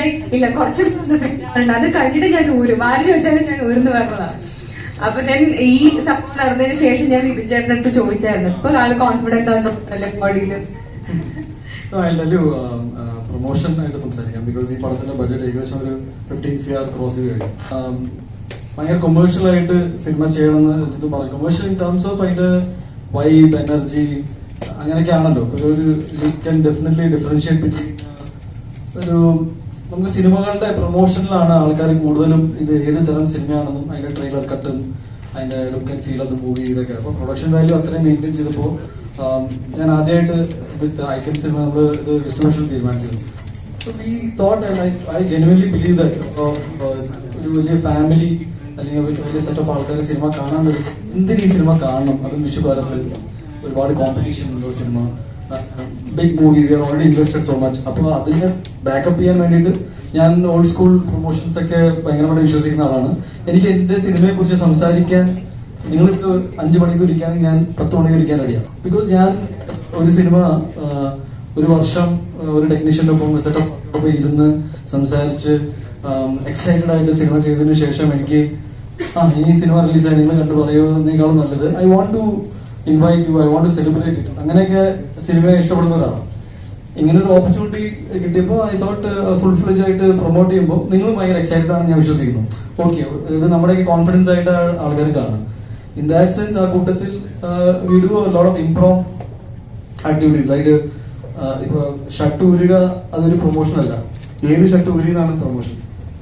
Like ഇല്ല കുറച്ചും കൂടി ഉണ്ട് അത് കഴിഞ്ഞിട്ട് ഞാൻ ഊരും. ആര് ചോദിച്ചാലും ഞാൻ ഊരുന്ന് പറഞ്ഞതാണ്. അപ്പൊ ഞാൻ ഈ സംഭവം നടന്നതിന് ശേഷം ഞാൻ വിപിൻ ചേട്ടന്റെ അടുത്ത് ചോദിച്ചായിരുന്നു. ഇപ്പൊ ആൾ കോൺഫിഡന്റ് ആണ് അല്ലെ പ്രൊമോഷൻ ആയിട്ട് സംസാരിക്കാം. ബിക്കോസ് ഈ പടത്തിന്റെ ബഡ്ജറ്റ് ഏകദേശം ഒരു ഫിഫ്റ്റീൻ സി ആർ ക്രോസ് കഴിഞ്ഞു. ഭയങ്കര കൊമേഴ്ഷ്യൽ ആയിട്ട് സിനിമ ചെയ്യണമെന്ന് രഞ്ജിത്ത് പറഞ്ഞു. കൊമേഴ്ഷ്യൽ ഇൻ ടേംസ് ഓഫ് അതിന്റെ വൈബ് എനർജി അങ്ങനെയൊക്കെ ആണല്ലോ ഒരു you can definitely differentiate between ഒരു നമുക്ക് സിനിമകളുടെ പ്രൊമോഷനിലാണ് ആൾക്കാർ കൂടുതലും ഇത് ഏത് തരം സിനിമയാണെന്നും അതിന്റെ ട്രെയിലർ കട്ടും അതിന്റെ ലുക്ക് ആൻഡ് ഫീൽ അത് മൂവ് ഇതൊക്കെ. അപ്പൊ പ്രൊഡക്ഷൻ വാല്യൂ അത്രയും മെയിന്റെയിൻ ചെയ്തപ്പോൾ ഞാൻ ആദ്യമായിട്ട് വിത്ത് ഐക്കൻ സിനിമ നമ്മൾ ഇത് ഡിസ്ട്രിബ്യൂഷൻ തീരുമാനിച്ചത്. So we thought I that uh, uh, ഒരു വലിയ ഫാമിലി അല്ലെങ്കിൽ വലിയ സെറ്റ് ഓഫ് ആൾക്കാർ സിനിമ കാണാൻ എന്തിനീ സിനിമ കാണണം? അതും വിഷുകാലത്ത് ഒരുപാട് കോമ്പറ്റീഷൻ ഉള്ള cinema. Big movie we are already invested so much അപ്പോൾ അതിനെ ബാക്കപ്പ് ചെയ്യാൻ വേണ്ടിയിട്ട് ഞാൻ ഓൾഡ് സ്കൂൾ പ്രൊമോഷൻസ് ഒക്കെ ഭയങ്കരമായിട്ട് വിശ്വസിക്കുന്ന ആളാണ്. എനിക്ക് എന്റെ സിനിമയെ കുറിച്ച് സംസാരിക്കാൻ നിങ്ങൾക്ക് അഞ്ചു മണിക്ക് ഇരിക്കുകയാണെങ്കിൽ ഞാൻ പത്ത് മണിക്ക് ഇരിക്കാൻ റെഡിയാണ് ബിക്കോസ് ഞാൻ ഒരു സിനിമ ഒരു വർഷം ഒരു ടെക്നീഷ്യന്റെ ഒപ്പം സെറ്റപ്പ് ഇരുന്ന് സംസാരിച്ച് എക്സൈറ്റഡ് ആയിട്ട് സിനിമ ചെയ്തതിനു ശേഷം എനിക്ക് ആ ഇനി സിനിമ റിലീസായി നിങ്ങൾ കണ്ടു പറയുന്നതിനേക്കാളും നല്ലത്. I want to invite you I want to celebrate it അങ്ങനെയൊക്കെ സിനിമയെ ഇഷ്ടപ്പെടുന്ന ഒരാളാണ് ഇങ്ങനെ ഒരു ഓപ്പർച്യൂണിറ്റി കിട്ടിയപ്പോൾ ഐ തോട്ട് ഫുൾ ഫ്ലെജ് ആയിട്ട് പ്രൊമോട്ട് ചെയ്യുമ്പോൾ നിങ്ങൾ ഭയങ്കര എക്സൈറ്റഡ് ആണ് ഞാൻ വിശ്വസിക്കുന്നു. ഓക്കെ ഇത് നമ്മുടെയൊക്കെ കോൺഫിഡൻസ് ആയിട്ട് ആൾക്കാർ കാണും. ഇൻ ദാറ്റ് സെൻസ് ആ കൂട്ടത്തിൽ we of impromptu activities like ഇപ്പൊ ഷർട്ട് ഊരുക അതൊരു പ്രൊമോഷൻ അല്ല. ഏത് ഷർട്ട് ഊരി എന്നാണ് പ്രൊമോഷൻ